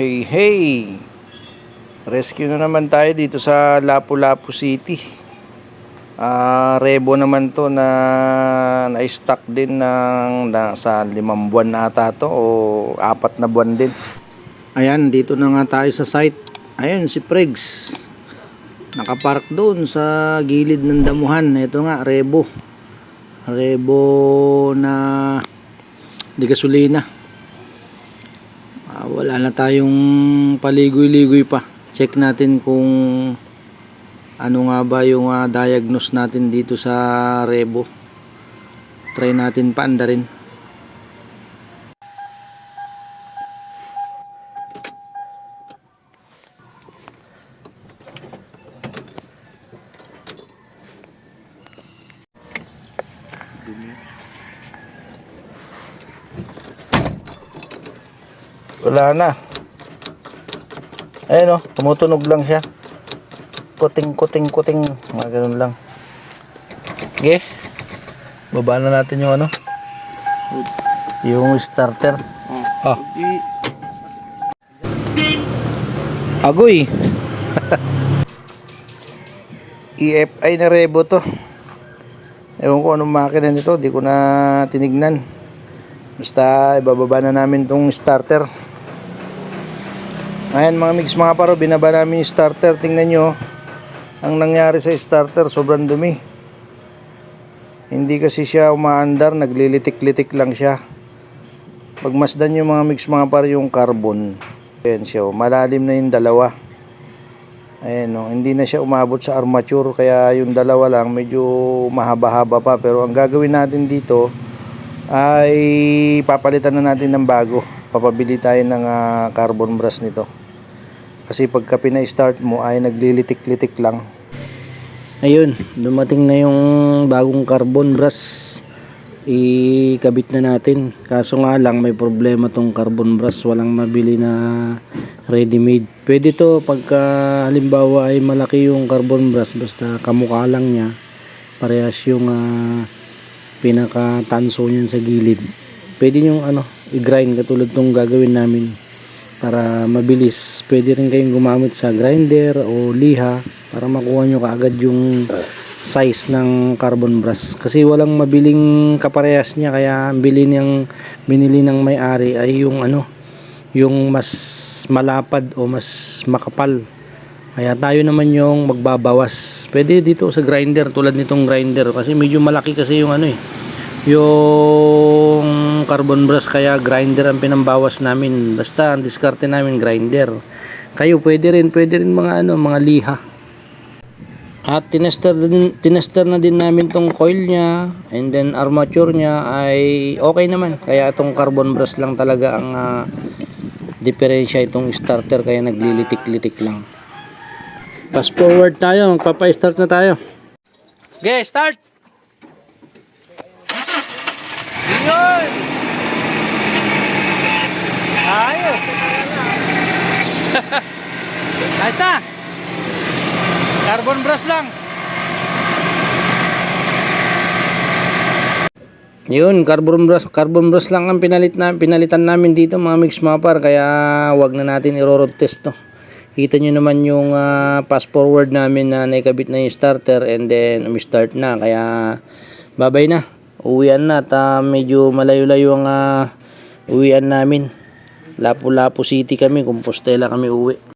Hey, hey! Rescue na naman tayo dito sa Lapu-Lapu City. Ah, rebo naman to na na-stock din ng na, sa limang buwan na ata to o apat na buwan din. Ayan, dito na nga tayo sa site. Ayan si Pregs. Nakapark doon sa gilid ng damuhan. Ito nga, rebo. Rebo na di gasolina. Ah, wala na tayong paligoy-ligoy pa. Check natin kung ano nga ba yung ah, diagnose natin dito sa Rebo. Try natin paanda rin. Wala na. Ayun oh, tumutunog lang siya. Kuting, kuting, kuting. Mga ganun lang. Okay. Baba na natin yung ano. Yung starter. Ah. Agoy. EFI na rebo to. Ewan ko anong makina nito. Di ko na tinignan. Basta ibababa na namin tong starter. Ayan mga mix mga paro, binaba namin yung starter. Tingnan nyo, ang nangyari sa starter, sobrang dumi. Hindi kasi siya umaandar, naglilitik-litik lang siya. Pagmasdan yung mga mix mga paro yung carbon. Ayan siya, oh, malalim na yung dalawa. Ayan oh, hindi na siya umabot sa armature, kaya yung dalawa lang medyo mahaba-haba pa. Pero ang gagawin natin dito, ay papalitan na natin ng bago. Papabili tayo ng ah, carbon brush nito. Kasi pagka pina-start mo ay naglilitik-litik lang. Ayun, dumating na yung bagong carbon brush. Ikabit na natin. Kaso nga lang may problema tong carbon brush. Walang mabili na ready-made. Pwede to pagka halimbawa ay malaki yung carbon brush basta kamukha lang niya. Parehas yung ah, pinaka-tanso niyan sa gilid. Pwede yung ano, i-grind katulad tong gagawin namin para mabilis. Pwede rin kayong gumamit sa grinder o liha para makuha nyo kaagad yung size ng carbon brush. Kasi walang mabiling kaparehas niya kaya ang bili niyang binili ng may-ari ay yung ano, yung mas malapad o mas makapal. Kaya tayo naman yung magbabawas. Pwede dito sa grinder tulad nitong grinder kasi medyo malaki kasi yung ano eh. Yung carbon brush kaya grinder ang pinambawas namin. Basta ang diskarte namin grinder. Kayo pwede rin, pwede rin mga ano, mga liha. At tinester din tinester na din namin tong coil niya and then armature niya ay okay naman. Kaya itong carbon brush lang talaga ang uh, diferensya itong starter kaya naglilitik-litik lang. Fast forward tayo, magpapa-start na tayo. Okay, start! Yun! Ayos! Ayos na! Carbon brush lang. Yun, carbon brush, carbon brush lang ang pinalit na, pinalitan namin dito mga mix mapper kaya wag na natin i-road test to. Kita nyo naman yung ah, fast forward namin na naikabit na yung starter and then umi-start na kaya babay na. Uwian na at ah, medyo malayo-layo ang ah, uwian namin. Lapu-Lapu City kami, Compostela kami uwi.